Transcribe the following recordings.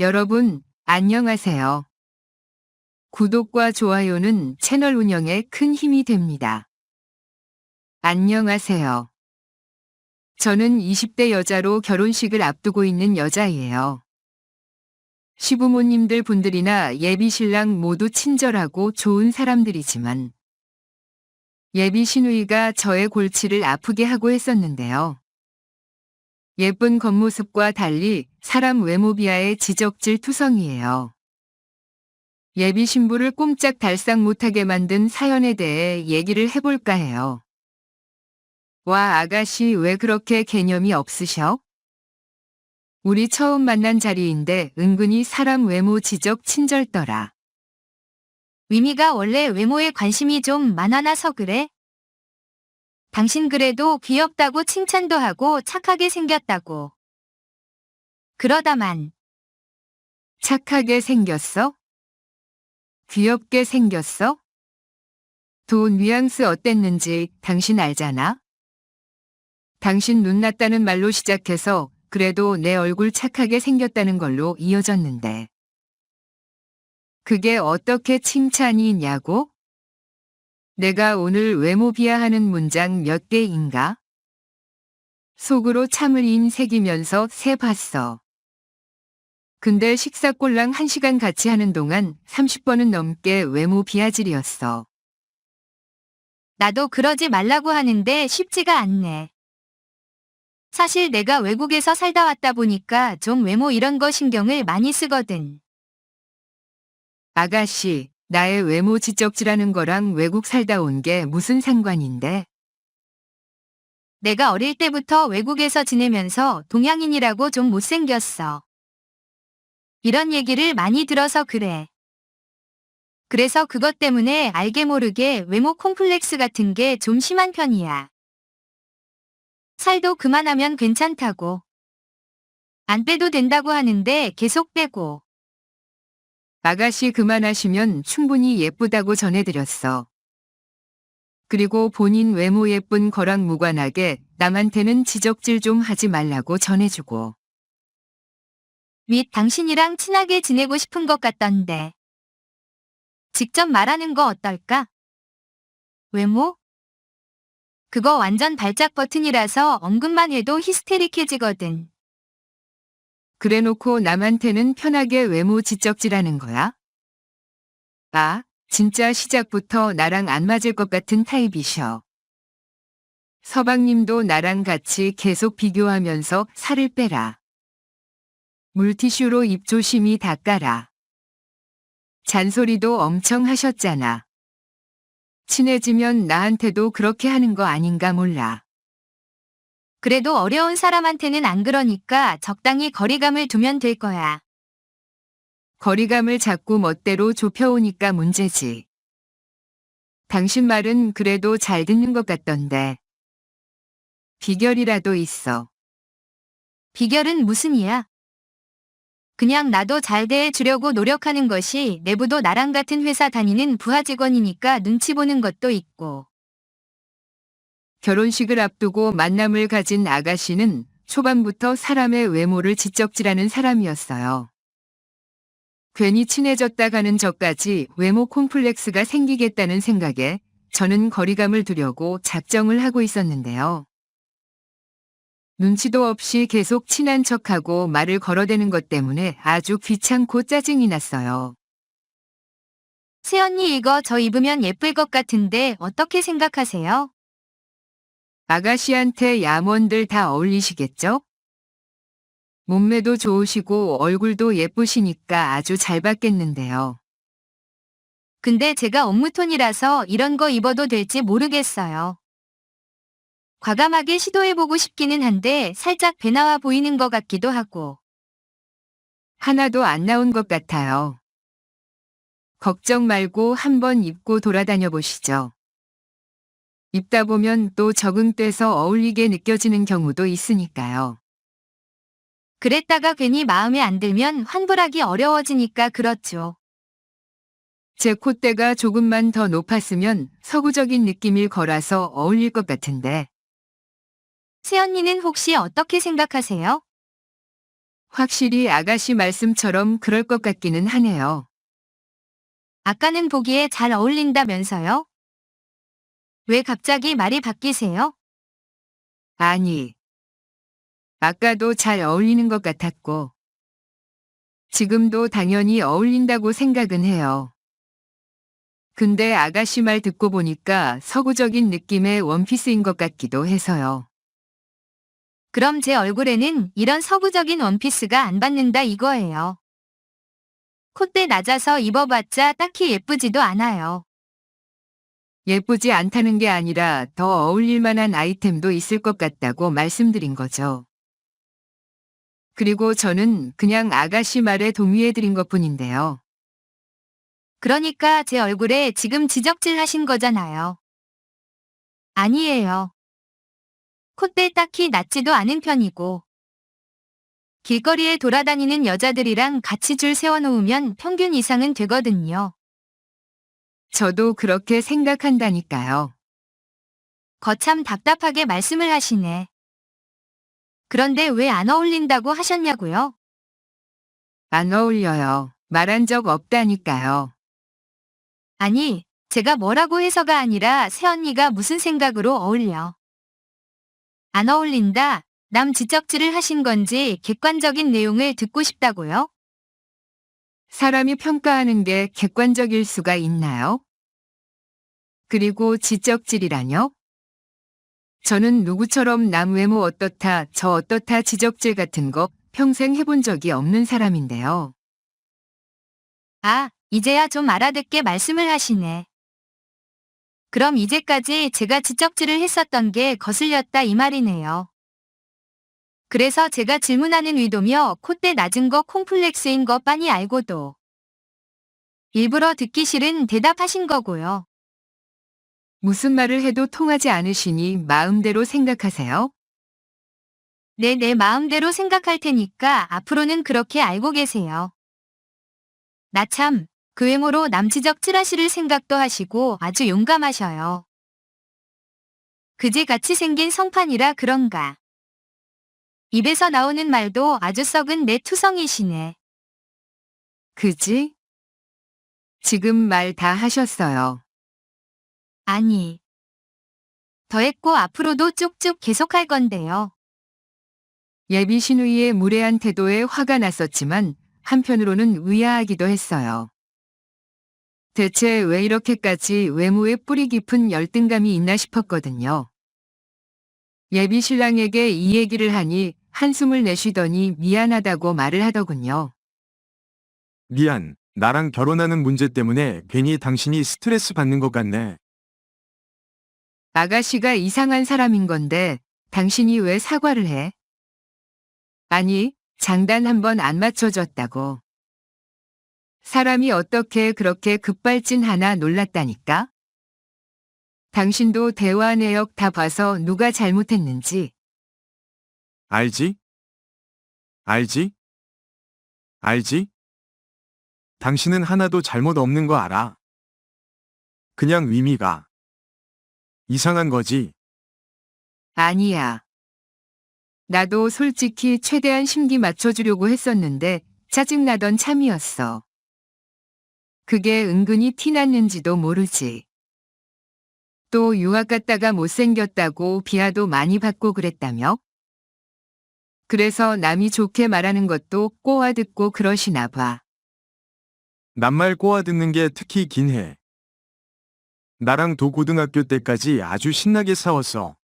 여러분, 안녕하세요. 구독과 좋아요는 채널 운영에 큰 힘이 됩니다. 안녕하세요. 저는 20대 여자로 결혼식을 앞두고 있는 여자예요. 시부모님들 분들이나 예비 신랑 모두 친절하고 좋은 사람들이지만 예비 신우이가 저의 골치를 아프게 하고 했었는데요. 예쁜 겉모습과 달리 사람 외모 비하의 지적질 투성이에요. 예비 신부를 꼼짝 달싹 못하게 만든 사연에 대해 얘기를 해볼까 해요. 와, 아가씨 왜 그렇게 개념이 없으셔? 우리 처음 만난 자리인데 은근히 사람 외모 지적 친절더라. 위미가 원래 외모에 관심이 좀 많아나서 그래? 당신 그래도 귀엽다고 칭찬도 하고 착하게 생겼다고. 그러다만 착하게 생겼어? 귀엽게 생겼어? 돈 뉘앙스 어땠는지 당신 알잖아? 당신 눈 났다는 말로 시작해서 그래도 내 얼굴 착하게 생겼다는 걸로 이어졌는데. 그게 어떻게 칭찬이냐고? 내가 오늘 외모 비하하는 문장 몇 개인가? 속으로 참을 인 새기면서 세 봤어. 근데 식사 꼴랑 1시간 같이 하는 동안 30번은 넘게 외모 비하질이었어. 나도 그러지 말라고 하는데 쉽지가 않네. 사실 내가 외국에서 살다 왔다 보니까 좀 외모 이런 거 신경을 많이 쓰거든. 아가씨, 나의 외모 지적질하는 거랑 외국 살다 온 게 무슨 상관인데? 내가 어릴 때부터 외국에서 지내면서 동양인이라고 좀 못생겼어. 이런 얘기를 많이 들어서 그래. 그래서 그것 때문에 알게 모르게 외모 콤플렉스 같은 게 좀 심한 편이야. 살도 그만하면 괜찮다고. 안 빼도 된다고 하는데 계속 빼고. 아가씨 그만하시면 충분히 예쁘다고 전해드렸어. 그리고 본인 외모 예쁜 거랑 무관하게 남한테는 지적질 좀 하지 말라고 전해주고. 윗 당신이랑 친하게 지내고 싶은 것 같던데. 직접 말하는 거 어떨까? 외모? 그거 완전 발작 버튼이라서 언급만 해도 히스테릭해지거든. 그래 놓고 남한테는 편하게 외모 지적질하는 거야? 아, 진짜 시작부터 나랑 안 맞을 것 같은 타입이셔. 서방님도 나랑 같이 계속 비교하면서 살을 빼라. 물티슈로 입 조심히 닦아라. 잔소리도 엄청 하셨잖아. 친해지면 나한테도 그렇게 하는 거 아닌가 몰라. 그래도 어려운 사람한테는 안 그러니까 적당히 거리감을 두면 될 거야. 거리감을 자꾸 멋대로 좁혀오니까 문제지. 당신 말은 그래도 잘 듣는 것 같던데. 비결이라도 있어. 비결은 무슨 이야? 그냥 나도 잘 대해 주려고 노력하는 것이 내부도 나랑 같은 회사 다니는 부하 직원이니까 눈치 보는 것도 있고. 결혼식을 앞두고 만남을 가진 아가씨는 초반부터 사람의 외모를 지적질하는 사람이었어요. 괜히 친해졌다 가는 저까지 외모 콤플렉스가 생기겠다는 생각에 저는 거리감을 두려고 작정을 하고 있었는데요. 눈치도 없이 계속 친한 척하고 말을 걸어대는 것 때문에 아주 귀찮고 짜증이 났어요. 새언니 이거 저 입으면 예쁠 것 같은데 어떻게 생각하세요? 아가씨한테 야몬들 다 어울리시겠죠? 몸매도 좋으시고 얼굴도 예쁘시니까 아주 잘 받겠는데요. 근데 제가 업무톤이라서 이런 거 입어도 될지 모르겠어요. 과감하게 시도해보고 싶기는 한데 살짝 배 나와 보이는 것 같기도 하고. 하나도 안 나온 것 같아요. 걱정 말고 한번 입고 돌아다녀 보시죠. 입다 보면 또 적응돼서 어울리게 느껴지는 경우도 있으니까요. 그랬다가 괜히 마음에 안 들면 환불하기 어려워지니까 그렇죠. 제 콧대가 조금만 더 높았으면 서구적인 느낌일 거라서 어울릴 것 같은데 새언니는 혹시 어떻게 생각하세요? 확실히 아가씨 말씀처럼 그럴 것 같기는 하네요. 아까는 보기에 잘 어울린다면서요? 왜 갑자기 말이 바뀌세요? 아니. 아까도 잘 어울리는 것 같았고. 지금도 당연히 어울린다고 생각은 해요. 근데 아가씨 말 듣고 보니까 서구적인 느낌의 원피스인 것 같기도 해서요. 그럼 제 얼굴에는 이런 서구적인 원피스가 안 받는다 이거예요. 콧대 낮아서 입어봤자 딱히 예쁘지도 않아요. 예쁘지 않다는 게 아니라 더 어울릴 만한 아이템도 있을 것 같다고 말씀드린 거죠. 그리고 저는 그냥 아가씨 말에 동의해드린 것 뿐인데요. 그러니까 제 얼굴에 지금 지적질 하신 거잖아요. 아니에요. 콧대 딱히 낮지도 않은 편이고. 길거리에 돌아다니는 여자들이랑 같이 줄 세워놓으면 평균 이상은 되거든요. 저도 그렇게 생각한다니까요. 거참 답답하게 말씀을 하시네. 그런데 왜 안 어울린다고 하셨냐고요? 안 어울려요. 말한 적 없다니까요. 아니, 제가 뭐라고 해서가 아니라 새언니가 무슨 생각으로 어울려. 안 어울린다, 남 지적질을 하신 건지 객관적인 내용을 듣고 싶다고요? 사람이 평가하는 게 객관적일 수가 있나요? 그리고 지적질이라뇨? 저는 누구처럼 남 외모 어떻다, 저 어떻다 지적질 같은 거 평생 해본 적이 없는 사람인데요. 아, 이제야 좀 알아듣게 말씀을 하시네. 그럼 이제까지 제가 지적질을 했었던 게 거슬렸다 이 말이네요. 그래서 제가 질문하는 의도며 콧대 낮은 거 콤플렉스인 거 빤히 알고도 일부러 듣기 싫은 대답하신 거고요. 무슨 말을 해도 통하지 않으시니 마음대로 생각하세요? 네, 내 마음대로 생각할 테니까 앞으로는 그렇게 알고 계세요. 나 참, 그 외모로 남지적 칠하시를 생각도 하시고 아주 용감하셔요. 그지같이 생긴 성판이라 그런가. 입에서 나오는 말도 아주 썩은 내 투성이시네. 그지? 지금 말 다 하셨어요. 아니. 더 했고 앞으로도 쭉쭉 계속할 건데요. 예비 신우이의 무례한 태도에 화가 났었지만 한편으로는 의아하기도 했어요. 대체 왜 이렇게까지 외모에 뿌리 깊은 열등감이 있나 싶었거든요. 예비 신랑에게 이 얘기를 하니 한숨을 내쉬더니 미안하다고 말을 하더군요. 미안, 나랑 결혼하는 문제 때문에 괜히 당신이 스트레스 받는 것 같네. 아가씨가 이상한 사람인 건데 당신이 왜 사과를 해? 아니, 장단 한 번 안 맞춰줬다고. 사람이 어떻게 그렇게 급발진하나 놀랐다니까? 당신도 대화 내역 다 봐서 누가 잘못했는지 알지? 알지? 알지? 당신은 하나도 잘못 없는 거 알아. 그냥 위미가 이상한 거지. 아니야. 나도 솔직히 최대한 심기 맞춰주려고 했었는데 짜증나던 참이었어. 그게 은근히 티났는지도 모르지. 또 유학 갔다가 못생겼다고 비하도 많이 받고 그랬다며? 그래서 남이 좋게 말하는 것도 꼬아 듣고 그러시나 봐. 낱말 꼬아 듣는 게 특히 긴 해. 나랑 도고등학교 때까지 아주 신나게 싸웠어.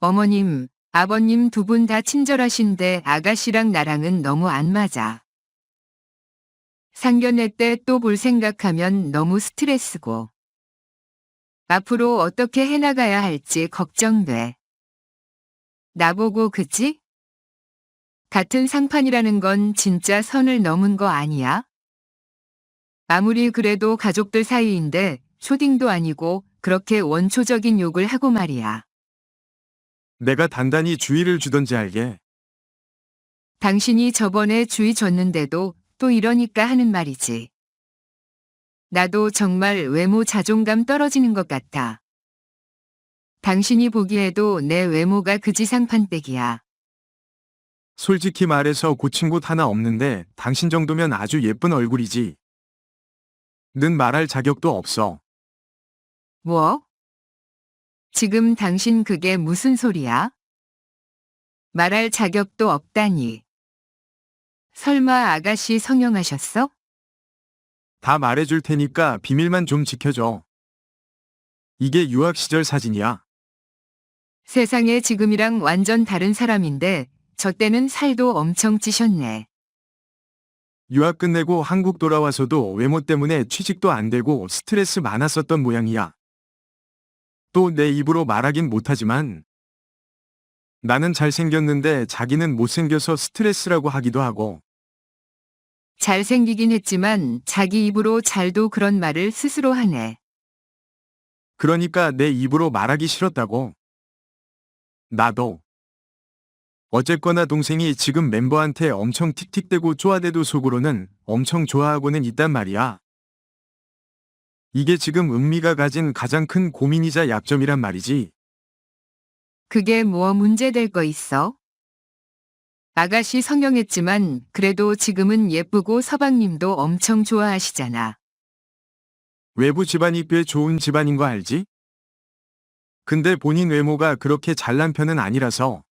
어머님, 아버님 두 분 다 친절하신데 아가씨랑 나랑은 너무 안 맞아. 상견례 때 또 볼 생각하면 너무 스트레스고. 앞으로 어떻게 해나가야 할지 걱정돼. 나보고 그치? 같은 상판이라는 건 진짜 선을 넘은 거 아니야? 아무리 그래도 가족들 사이인데 초딩도 아니고 그렇게 원초적인 욕을 하고 말이야. 내가 단단히 주의를 주던지 알게. 당신이 저번에 주의 줬는데도 또 이러니까 하는 말이지. 나도 정말 외모 자존감 떨어지는 것 같아. 당신이 보기에도 내 외모가 그지상판댁이야. 솔직히 말해서 고친 곳 하나 없는데 당신 정도면 아주 예쁜 얼굴이지. 는 말할 자격도 없어. 뭐? 지금 당신 그게 무슨 소리야? 말할 자격도 없다니. 설마 아가씨 성형하셨어? 다 말해줄 테니까 비밀만 좀 지켜줘. 이게 유학 시절 사진이야. 세상에 지금이랑 완전 다른 사람인데 저 때는 살도 엄청 찌셨네. 유학 끝내고 한국 돌아와서도 외모 때문에 취직도 안 되고 스트레스 많았었던 모양이야. 또 내 입으로 말하긴 못하지만 나는 잘생겼는데 자기는 못생겨서 스트레스라고 하기도 하고 잘생기긴 했지만 자기 입으로 잘도 그런 말을 스스로 하네. 그러니까 내 입으로 말하기 싫었다고. 나도. 어쨌거나 동생이 지금 멤버한테 엄청 틱틱대고 쪼아대도 속으로는 엄청 좋아하고는 있단 말이야. 이게 지금 은미가 가진 가장 큰 고민이자 약점이란 말이지. 그게 뭐 문제될 거 있어? 아가씨 성형했지만 그래도 지금은 예쁘고 서방님도 엄청 좋아하시잖아. 외부 집안이 꽤 좋은 집안인 거 알지? 근데 본인 외모가 그렇게 잘난 편은 아니라서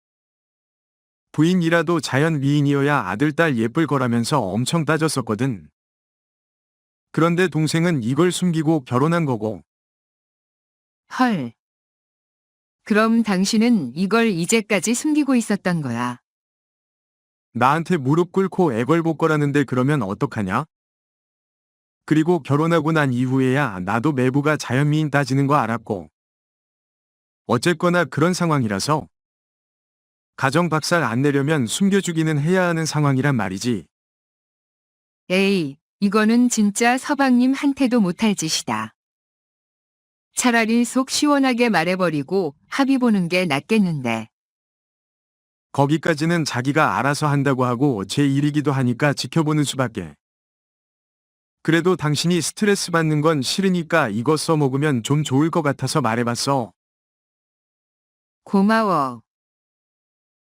부인이라도 자연 미인이어야 아들 딸 예쁠 거라면서 엄청 따졌었거든. 그런데 동생은 이걸 숨기고 결혼한 거고 헐. 그럼 당신은 이걸 이제까지 숨기고 있었던 거야. 나한테 무릎 꿇고 애걸복 거라는데 그러면 어떡하냐? 그리고 결혼하고 난 이후에야 나도 매부가 자연미인 따지는 거 알았고 어쨌거나 그런 상황이라서 가정 박살 안 내려면 숨겨주기는 해야 하는 상황이란 말이지. 에이, 이거는 진짜 서방님 한테도 못할 짓이다. 차라리 속 시원하게 말해버리고 합의 보는 게 낫겠는데. 거기까지는 자기가 알아서 한다고 하고 제 일이기도 하니까 지켜보는 수밖에. 그래도 당신이 스트레스 받는 건 싫으니까 이거 써먹으면 좀 좋을 것 같아서 말해봤어. 고마워.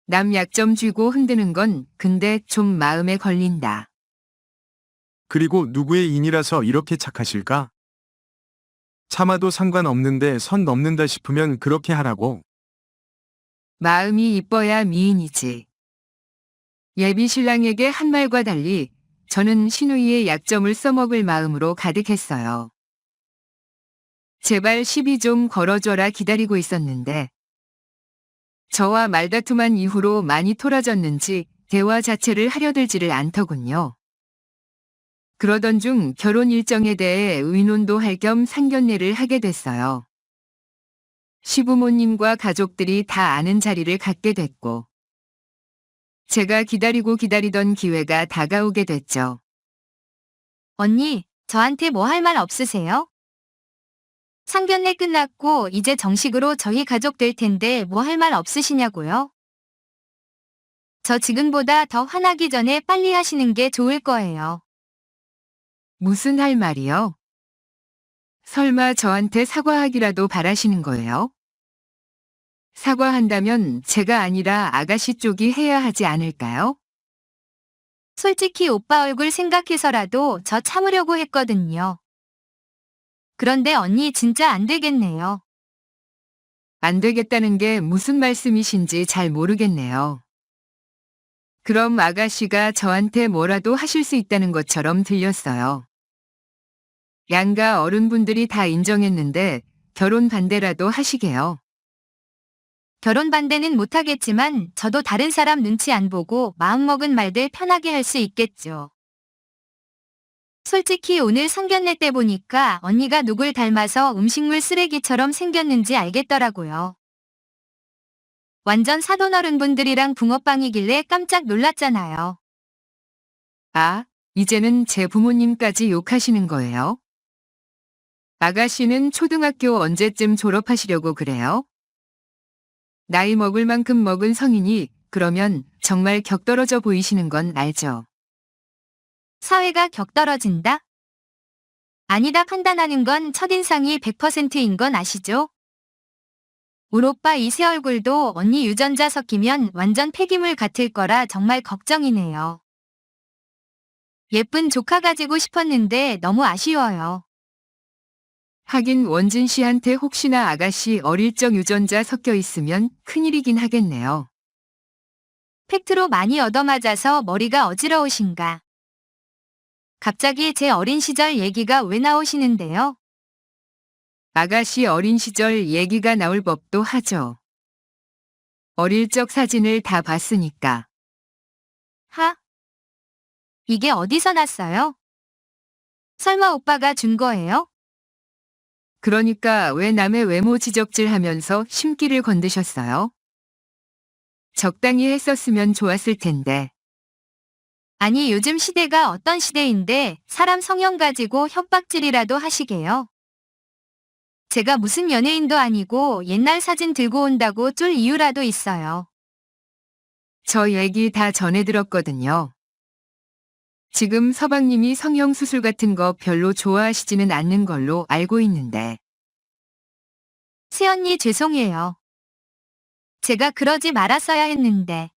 남 약점 쥐고 흔드는 건 근데 좀 마음에 걸린다. 그리고 누구의 인이라서 이렇게 착하실까? 참아도 상관없는데 선 넘는다 싶으면 그렇게 하라고. 마음이 이뻐야 미인이지. 예비 신랑에게 한 말과 달리 저는 신우이의 약점을 써먹을 마음으로 가득했어요. 제발 시비 좀 걸어줘라 기다리고 있었는데 저와 말다툼한 이후로 많이 토라졌는지 대화 자체를 하려들지를 않더군요. 그러던 중 결혼 일정에 대해 의논도 할 겸 상견례를 하게 됐어요. 시부모님과 가족들이 다 아는 자리를 갖게 됐고, 제가 기다리고 기다리던 기회가 다가오게 됐죠. 언니, 저한테 뭐 할 말 없으세요? 상견례 끝났고 이제 정식으로 저희 가족 될 텐데 뭐 할 말 없으시냐고요? 저 지금보다 더 화나기 전에 빨리 하시는 게 좋을 거예요. 무슨 할 말이요? 설마 저한테 사과하기라도 바라시는 거예요? 사과한다면 제가 아니라 아가씨 쪽이 해야 하지 않을까요? 솔직히 오빠 얼굴 생각해서라도 저 참으려고 했거든요. 그런데 언니 진짜 안 되겠네요. 안 되겠다는 게 무슨 말씀이신지 잘 모르겠네요. 그럼 아가씨가 저한테 뭐라도 하실 수 있다는 것처럼 들렸어요. 양가 어른분들이 다 인정했는데 결혼 반대라도 하시게요. 결혼 반대는 못하겠지만 저도 다른 사람 눈치 안 보고 마음먹은 말들 편하게 할 수 있겠죠. 솔직히 오늘 상견례 때 보니까 언니가 누굴 닮아서 음식물 쓰레기처럼 생겼는지 알겠더라고요. 완전 사돈 어른분들이랑 붕어빵이길래 깜짝 놀랐잖아요. 아, 이제는 제 부모님까지 욕하시는 거예요? 아가씨는 초등학교 언제쯤 졸업하시려고 그래요? 나이 먹을 만큼 먹은 성인이 그러면 정말 격떨어져 보이시는 건 알죠? 사회가 격떨어진다? 아니다 판단하는 건 첫인상이 100%인 건 아시죠? 울 오빠 이 새 얼굴도 언니 유전자 섞이면 완전 폐기물 같을 거라 정말 걱정이네요. 예쁜 조카 가지고 싶었는데 너무 아쉬워요. 하긴 원진 씨한테 혹시나 아가씨 어릴 적 유전자 섞여 있으면 큰일이긴 하겠네요. 팩트로 많이 얻어맞아서 머리가 어지러우신가. 갑자기 제 어린 시절 얘기가 왜 나오시는데요? 아가씨 어린 시절 얘기가 나올 법도 하죠. 어릴 적 사진을 다 봤으니까. 하? 이게 어디서 났어요? 설마 오빠가 준 거예요? 그러니까 왜 남의 외모 지적질 하면서 심기를 건드셨어요? 적당히 했었으면 좋았을 텐데. 아니 요즘 시대가 어떤 시대인데 사람 성형 가지고 협박질이라도 하시게요? 제가 무슨 연예인도 아니고 옛날 사진 들고 온다고 쫄 이유라도 있어요. 저 얘기 다 전해 들었거든요. 지금 서방님이 성형수술 같은 거 별로 좋아하시지는 않는 걸로 알고 있는데. 새언니 죄송해요. 제가 그러지 말았어야 했는데.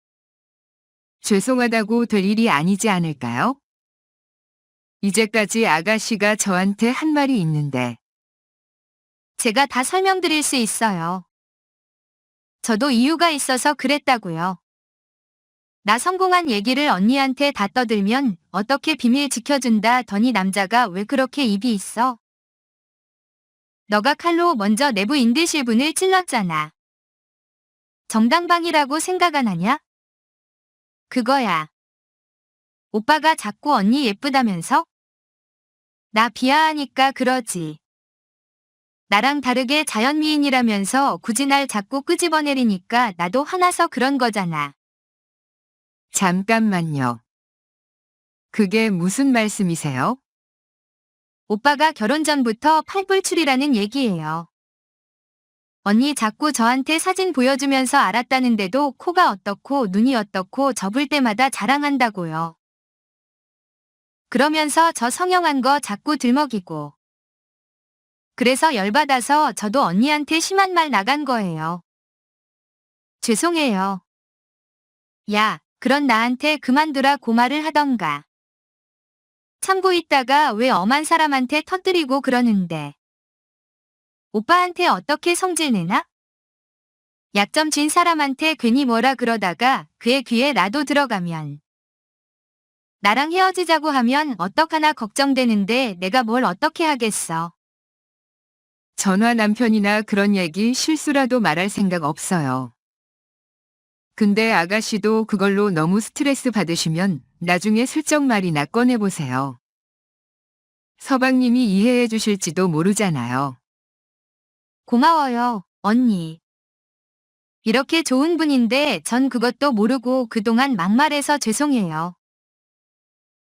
죄송하다고 될 일이 아니지 않을까요? 이제까지 아가씨가 저한테 한 말이 있는데. 제가 다 설명드릴 수 있어요. 저도 이유가 있어서 그랬다고요. 나 성공한 얘기를 언니한테 다 떠들면 어떻게 비밀 지켜준다 더니 남자가 왜 그렇게 입이 있어? 너가 칼로 먼저 내부 인대실분을 찔렀잖아. 정당방이라고 생각 안 하냐? 그거야. 오빠가 자꾸 언니 예쁘다면서? 나 비하하니까 그러지. 나랑 다르게 자연미인이라면서 굳이 날 자꾸 끄집어내리니까 나도 화나서 그런 거잖아. 잠깐만요. 그게 무슨 말씀이세요? 오빠가 결혼 전부터 팔불출이라는 얘기예요. 언니 자꾸 저한테 사진 보여주면서 알았다는데도 코가 어떻고 눈이 어떻고 접을 때마다 자랑한다고요. 그러면서 저 성형한 거 자꾸 들먹이고. 그래서 열받아서 저도 언니한테 심한 말 나간 거예요. 죄송해요. 야, 그런 나한테 그만두라 고말을 하던가. 참고 있다가 왜 엄한 사람한테 터뜨리고 그러는데. 오빠한테 어떻게 성질 내나? 약점 진 사람한테 괜히 뭐라 그러다가 그의 귀에 나도 들어가면. 나랑 헤어지자고 하면 어떡하나 걱정되는데 내가 뭘 어떻게 하겠어. 전화 남편이나 그런 얘기 실수라도 말할 생각 없어요. 근데 아가씨도 그걸로 너무 스트레스 받으시면 나중에 슬쩍 말이나 꺼내보세요. 서방님이 이해해 주실지도 모르잖아요. 고마워요, 언니. 이렇게 좋은 분인데 전 그것도 모르고 그동안 막말해서 죄송해요.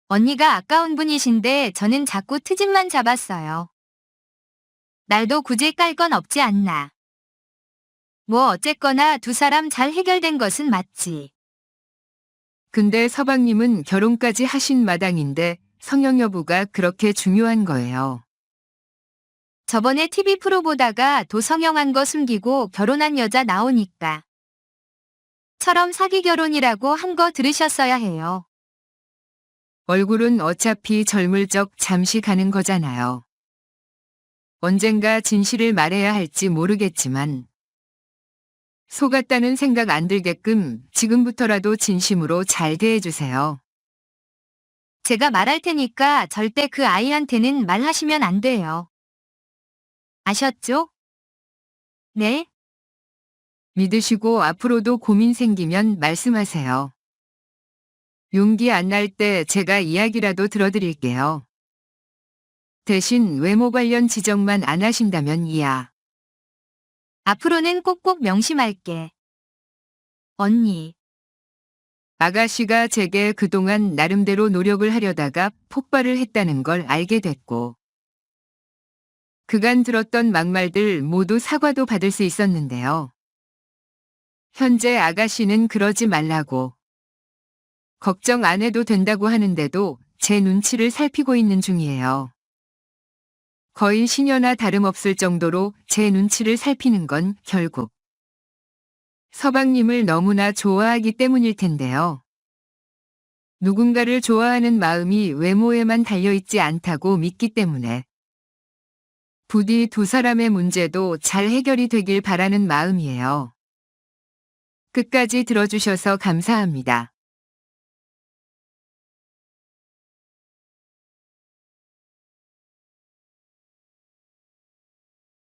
언니가 아까운 분이신데 저는 자꾸 트집만 잡았어요. 날도 굳이 깔 건 없지 않나. 뭐 어쨌거나 두 사람 잘 해결된 것은 맞지. 근데 서방님은 결혼까지 하신 마당인데 성형 여부가 그렇게 중요한 거예요. 저번에 TV 프로 보다가 도성형한 거 숨기고 결혼한 여자 나오니까. 처럼 사기 결혼이라고 한 거 들으셨어야 해요. 얼굴은 어차피 젊을 적 잠시 가는 거잖아요. 언젠가 진실을 말해야 할지 모르겠지만 속았다는 생각 안 들게끔 지금부터라도 진심으로 잘 대해주세요. 제가 말할 테니까 절대 그 아이한테는 말하시면 안 돼요. 아셨죠? 네? 믿으시고 앞으로도 고민 생기면 말씀하세요. 용기 안 날 때 제가 이야기라도 들어드릴게요. 대신 외모 관련 지적만 안 하신다면 이야. 앞으로는 꼭꼭 명심할게. 언니, 아가씨가 제게 그동안 나름대로 노력을 하려다가 폭발을 했다는 걸 알게 됐고, 그간 들었던 막말들 모두 사과도 받을 수 있었는데요. 현재 아가씨는 그러지 말라고, 걱정 안 해도 된다고 하는데도 제 눈치를 살피고 있는 중이에요. 거의 시녀나 다름없을 정도로 제 눈치를 살피는 건 결국 서방님을 너무나 좋아하기 때문일 텐데요. 누군가를 좋아하는 마음이 외모에만 달려있지 않다고 믿기 때문에 부디 두 사람의 문제도 잘 해결이 되길 바라는 마음이에요. 끝까지 들어주셔서 감사합니다.